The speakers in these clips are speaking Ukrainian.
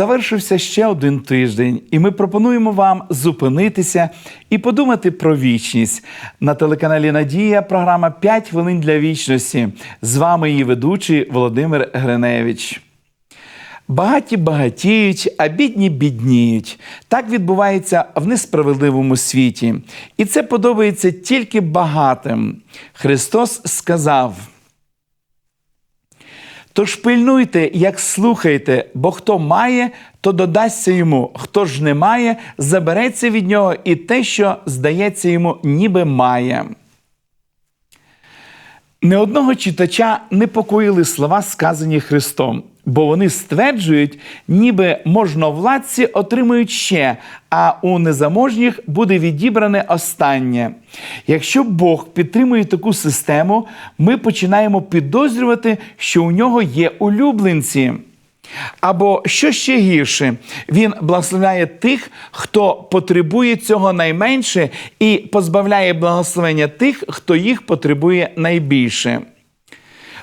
Завершився ще один тиждень, і ми пропонуємо вам зупинитися і подумати про вічність. На телеканалі Надія програма «5 хвилин для вічності. З вами її ведучий Володимир Гриневич. Багаті багатіють, а бідні бідніють. Так відбувається в несправедливому світі. І це подобається тільки багатим. Христос сказав. Тож пильнуйте, як слухаєте, бо хто має, то додасться йому, хто ж не має, забереться від нього і те, що здається йому, ніби має. Не одного читача непокоїли слова, сказані Христом, бо вони стверджують, ніби можновладці отримують ще, а у незаможніх буде відібране останнє. Якщо Бог підтримує таку систему, ми починаємо підозрювати, що у нього є улюбленці. Або що ще гірше, він благословляє тих, хто потребує цього найменше, і позбавляє благословення тих, хто їх потребує найбільше.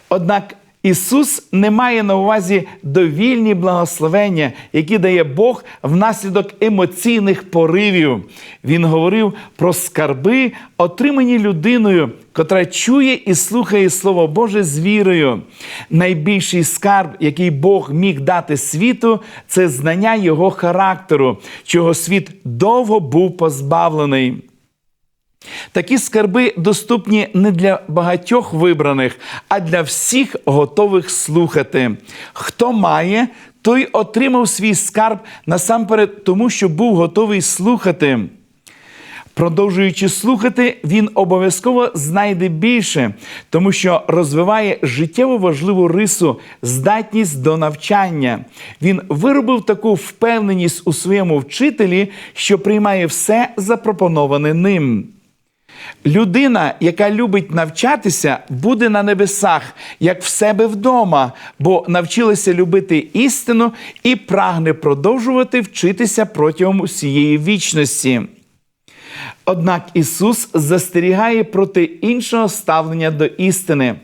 Однак Ісус не має на увазі довільні благословення, які дає Бог внаслідок емоційних поривів. Він говорив про скарби, отримані людиною, котра чує і слухає Слово Боже з вірою. Найбільший скарб, який Бог міг дати світу, це знання Його характеру, чого світ довго був позбавлений. Такі скарби доступні не для багатьох вибраних, а для всіх готових слухати. Хто має, той отримав свій скарб насамперед, тому що був готовий слухати. Продовжуючи слухати, він обов'язково знайде більше, тому що розвиває життєво важливу рису, здатність до навчання. Він виробив таку впевненість у своєму вчителі, що приймає все запропоноване ним. Людина, яка любить навчатися, буде на небесах, як в себе вдома, бо навчилася любити істину і прагне продовжувати вчитися протягом усієї вічності. Однак Ісус застерігає проти іншого ставлення до істини.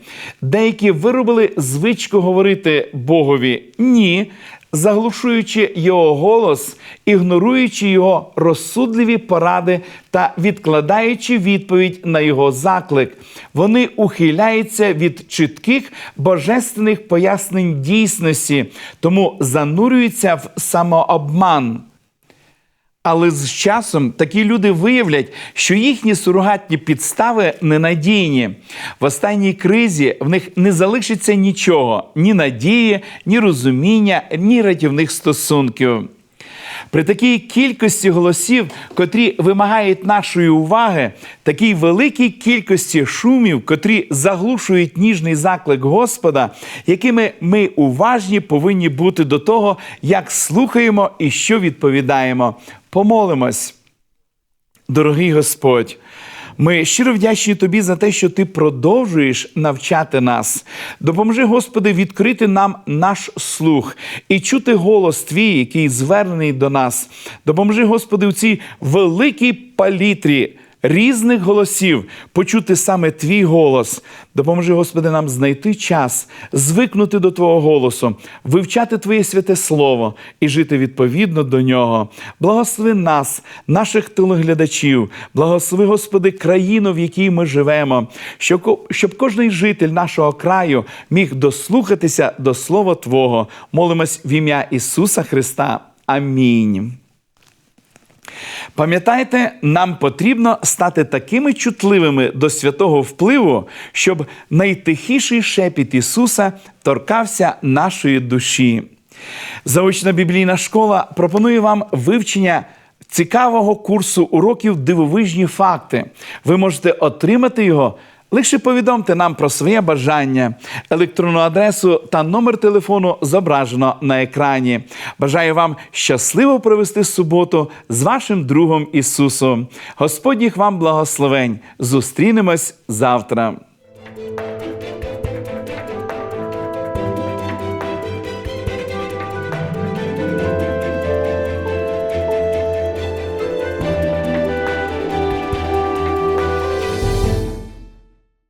Деякі виробили звичку говорити Богові ні, заглушуючи Його голос, ігноруючи Його розсудливі поради та відкладаючи відповідь на Його заклик. Вони ухиляються від чітких божественних пояснень дійсності, тому занурюються в самообман. Але з часом такі люди виявлять, що їхні сурогатні підстави ненадійні. В останній кризі в них не залишиться нічого: ні надії, ні розуміння, ні рятівних стосунків. При такій кількості голосів, котрі вимагають нашої уваги, такій великій кількості шумів, котрі заглушують ніжний заклик Господа, якими ми уважні повинні бути до того, як слухаємо і що відповідаємо. Помолимось. Дорогий Господь. Ми щиро вдячні Тобі за те, що Ти продовжуєш навчати нас. Допоможи, Господи, відкрити нам наш слух і чути голос Твій, який звернений до нас. Допоможи, Господи, у цій великій палітрі різних голосів почути саме Твій голос. Допоможи, Господи, нам знайти час, звикнути до Твого голосу, вивчати Твоє святе Слово і жити відповідно до нього. Благослови нас, наших телеглядачів, благослови, Господи, країну, в якій ми живемо, щоб, кожний житель нашого краю міг дослухатися до Слова Твого. Молимось в ім'я Ісуса Христа. Амінь. Пам'ятайте, нам потрібно стати такими чутливими до святого впливу, щоб найтихіший шепіт Ісуса торкався нашої душі. Заочна біблійна школа пропонує вам вивчення. Цікавого курсу уроків дивовижні факти. Ви можете отримати його. Лише повідомте нам про своє бажання, електронну адресу та номер телефону зображено на екрані. Бажаю вам щасливо провести суботу з вашим другом Ісусом. Господніх вам благословень. Зустрінемось завтра.